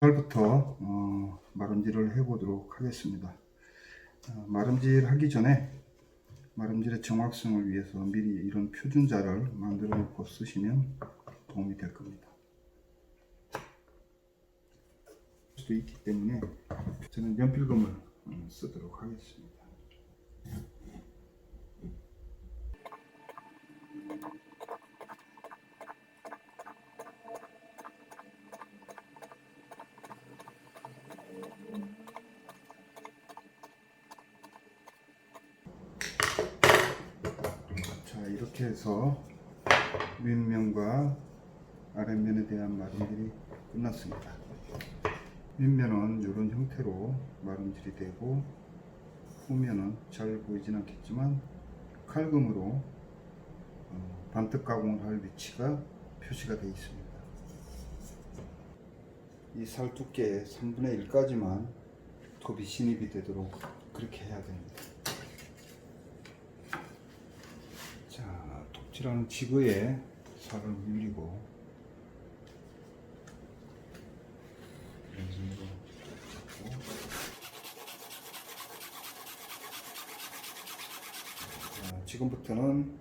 부터 어, 마름질을 해보도록 하겠습니다. 어, 마름질 하기 전에 마름질의 정확성을 위해서 미리 이런 표준자를 만들어 놓고 쓰시면 도움이 될 겁니다. 수도 있기 때문에 저는 연필검을 음, 쓰도록 하겠습니다. 자 이렇게 해서 윗면과 아랫면에 대한 마름질이 끝났습니다. 윗면은 이런 형태로 마름질이 되고 후면은 잘 보이진 않겠지만 칼금으로 어, 반특 가공을 할 위치가 표시가 되어 있습니다. 이 살 두께의 3분의 1까지만 톱이 진입이 되도록 그렇게 해야 됩니다. 자, 톱질하는 지그에 살을 물리고 지금부터는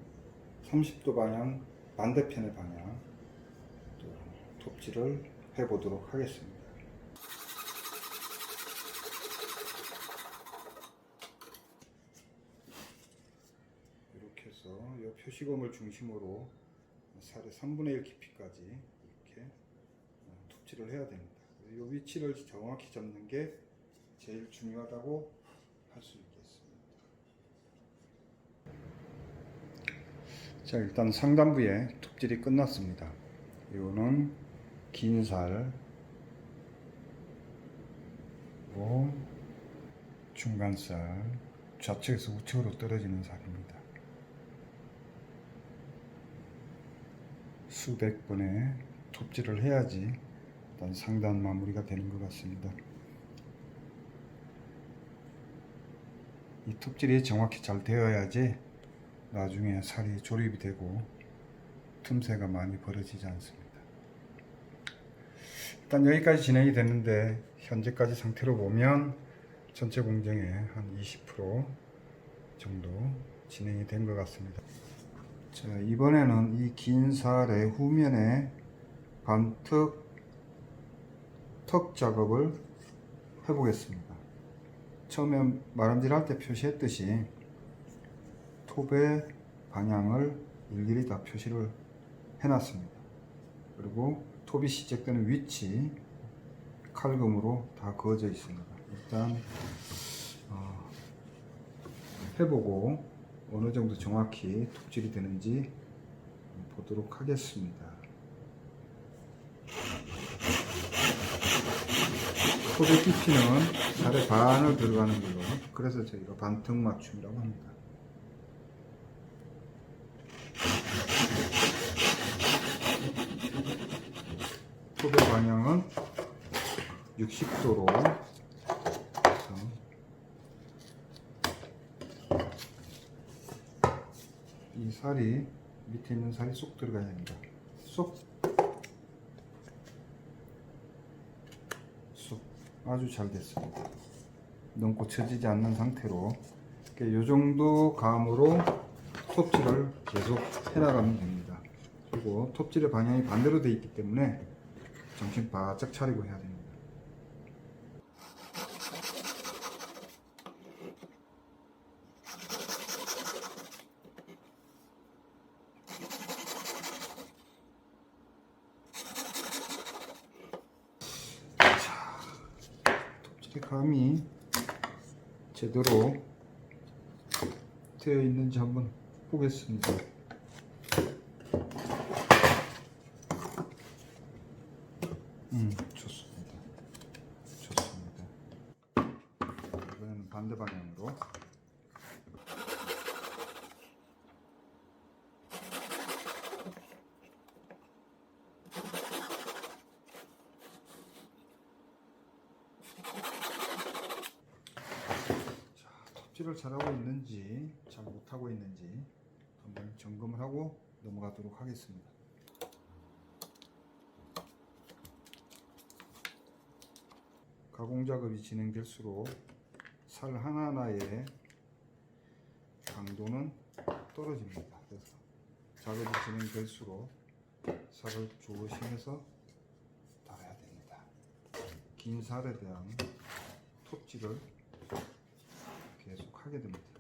30도 방향 반대편의 방향 또 톱질을 해보도록 하겠습니다. 이렇게 해서 이 표시검을 중심으로 살의 3분의 1 깊이까지 이렇게 어, 톱질을 해야 됩니다. 이 위치를 정확히 잡는 게 제일 중요하다고 할 수 있겠습니다. 자 일단 상단부에 톱질이 끝났습니다. 이거는 긴 살, 그리고 중간 살, 좌측에서 우측으로 떨어지는 살입니다. 수백 번의 톱질을 해야지 상단 마무리가 되는 것 같습니다. 이 톱질이 정확히 잘 되어야지 나중에 살이 조립이 되고 틈새가 많이 벌어지지 않습니다. 일단 여기까지 진행이 됐는데 현재까지 상태로 보면 전체 공정의 한 20% 정도 진행이 된 것 같습니다. 자, 이번에는 이 긴 살의 후면에 반특 턱 작업을 해보겠습니다. 처음에 마름질 할 때 표시했듯이 톱의 방향을 일일이 다 표시를 해놨습니다. 그리고 톱이 시작되는 위치 칼금으로 다 그어져 있습니다. 일단 어, 해보고 어느 정도 정확히 톱질이 되는지 보도록 하겠습니다. 톱의 깊이는 살의 반을 들어가는 걸로 그래서 저희가 반턱 맞춤이라고 합니다. 톱의 방향은 60도로 이 살이 밑에 있는 살이 쏙 들어가야 됩니다. 쏙, 쏙 아주 잘 됐습니다. 너무 고쳐지지 않는 상태로 이 정도 감으로 톱질을 계속 해나가면 됩니다. 그리고 톱질의 방향이 반대로 되어 있기 때문에 정신 바짝 차리고 해야 됩니다. 톱질의 감이 제대로 되어 있는지 한번 보겠습니다. 음, 좋습니다. 좋습니다. 이번에는 반대 방향으로. 자, 톱질을 잘하고 있는지, 잘 못하고 있는지 한번 점검을 하고 넘어가도록 하겠습니다. 가공 작업이 진행될수록 살 하나하나의 강도는 떨어집니다. 그래서 작업이 진행될수록 살을 조심해서 달아야 됩니다. 긴 살에 대한 톱질을 계속 하게 됩니다.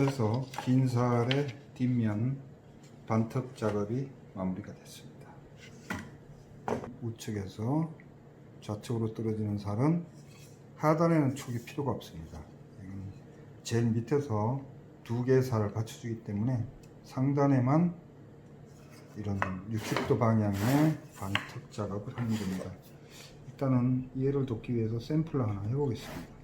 해서 긴 살의 뒷면 반턱 작업이 마무리가 됐습니다. 우측에서 좌측으로 떨어지는 살은 하단에는 촉이 필요가 없습니다. 제일 밑에서 두 개의 살을 받쳐주기 때문에 상단에만 이런 60도 방향의 반턱 작업을 하면 됩니다. 일단은 이해를 돕기 위해서 샘플을 하나 해보겠습니다.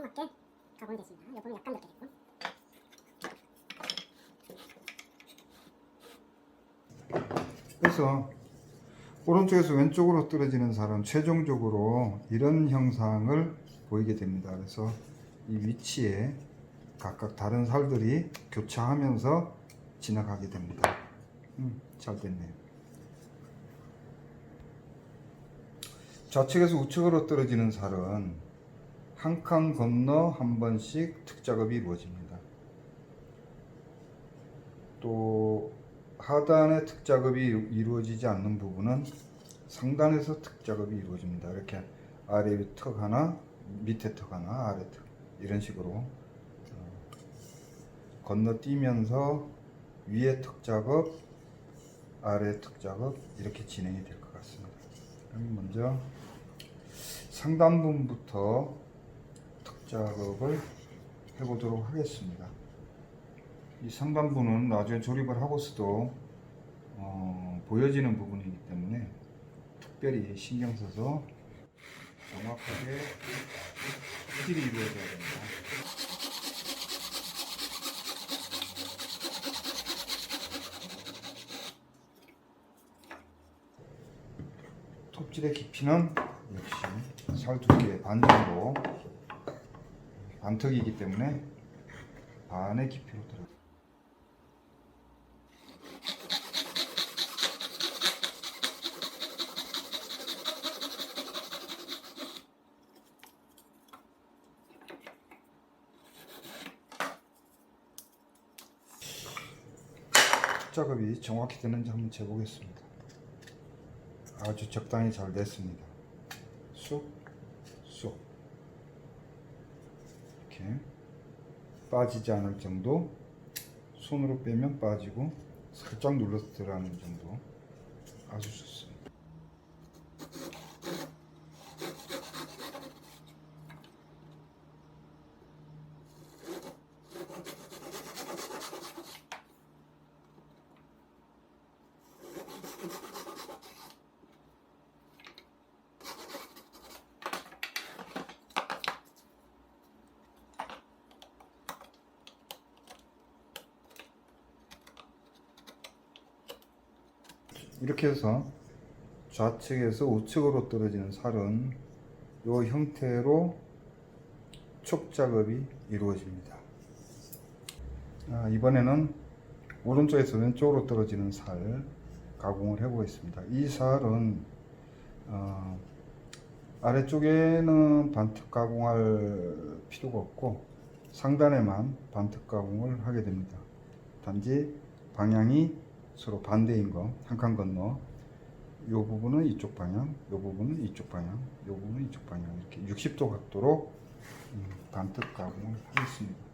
이게 딱 맞게 가공이 됐습니다. 요거는 약간 넓게 됐고. 그래서 오른쪽에서 왼쪽으로 떨어지는 살은 최종적으로 이런 형상을 보이게 됩니다. 그래서 이 위치에 각각 다른 살들이 교차하면서 지나가게 됩니다. 음, 잘 됐네요. 좌측에서 우측으로 떨어지는 살은 한 칸 건너 한 번씩 특작업이 이루어집니다. 또 하단의 특작업이 이루- 이루어지지 않는 부분은 상단에서 특작업이 이루어집니다. 이렇게 아래 턱 하나, 밑에 턱 하나, 아래 턱 이런 식으로 어, 건너뛰면서 위에 턱 작업, 아래 턱 작업 이렇게 진행이 될 것 같습니다. 그럼 먼저 상단부부터 턱 작업을 해보도록 하겠습니다. 이 상단부는 나중에 조립을 하고서도 어, 보여지는 부분이기 때문에 특별히 신경 써서 정확하게 톱질이 이루어져야 됩니다. 톱질의 깊이는 역시 살 두께 반 정도 반턱이기 때문에 반의 깊이로 들어. 작업이 정확히 되는지 한번 재보겠습니다. 아주 적당히 잘 됐습니다. 쑥, 쑥. 이렇게 빠지지 않을 정도 손으로 빼면 빠지고 살짝 눌러서 들어가는 정도 아주 좋습니다. 이렇게 해서 좌측에서 우측으로 떨어지는 살은 이 형태로 촉 작업이 이루어집니다. 아, 이번에는 오른쪽에서 왼쪽으로 떨어지는 살 가공을 해보겠습니다. 이 살은 어, 아래쪽에는 반특 가공할 필요가 없고 상단에만 반특 가공을 하게 됩니다. 단지 방향이 서로 반대인 거, 한 칸 건너 이 부분은 이쪽 방향, 이 부분은 이쪽 방향, 이 부분은 이쪽 방향 이렇게 60도 각도로 음, 가공을 하겠습니다.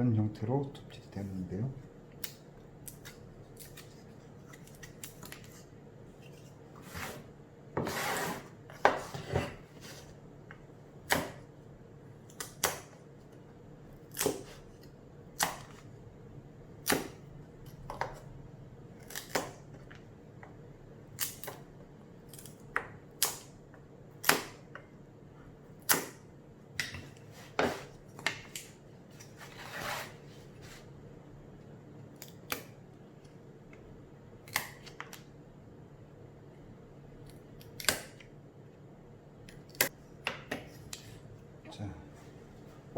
이런 형태로 톱질이 되는데요.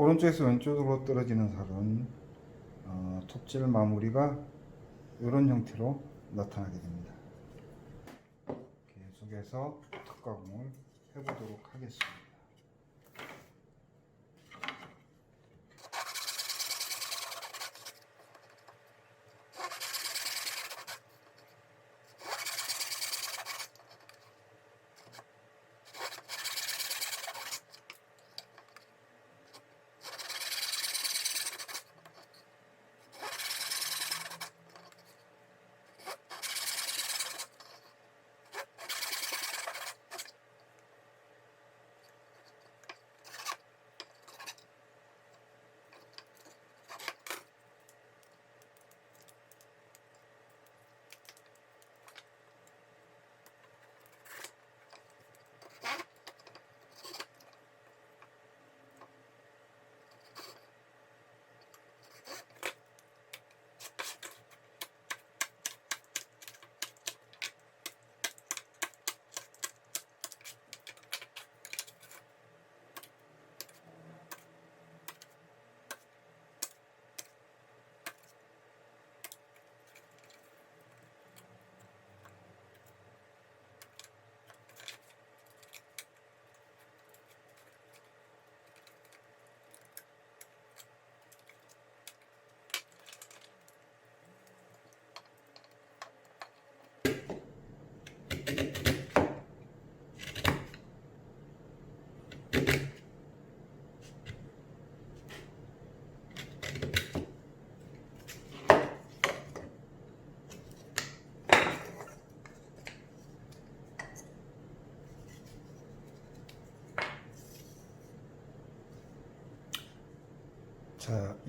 오른쪽에서 왼쪽으로 떨어지는 살은 어, 톱질 마무리가 이런 형태로 나타나게 됩니다. 계속해서 턱가공을 해보도록 하겠습니다.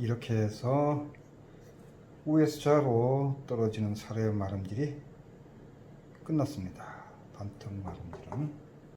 이렇게 해서 우에서 좌로 떨어지는 살의 마름질이 끝났습니다. 반턱 마름질은.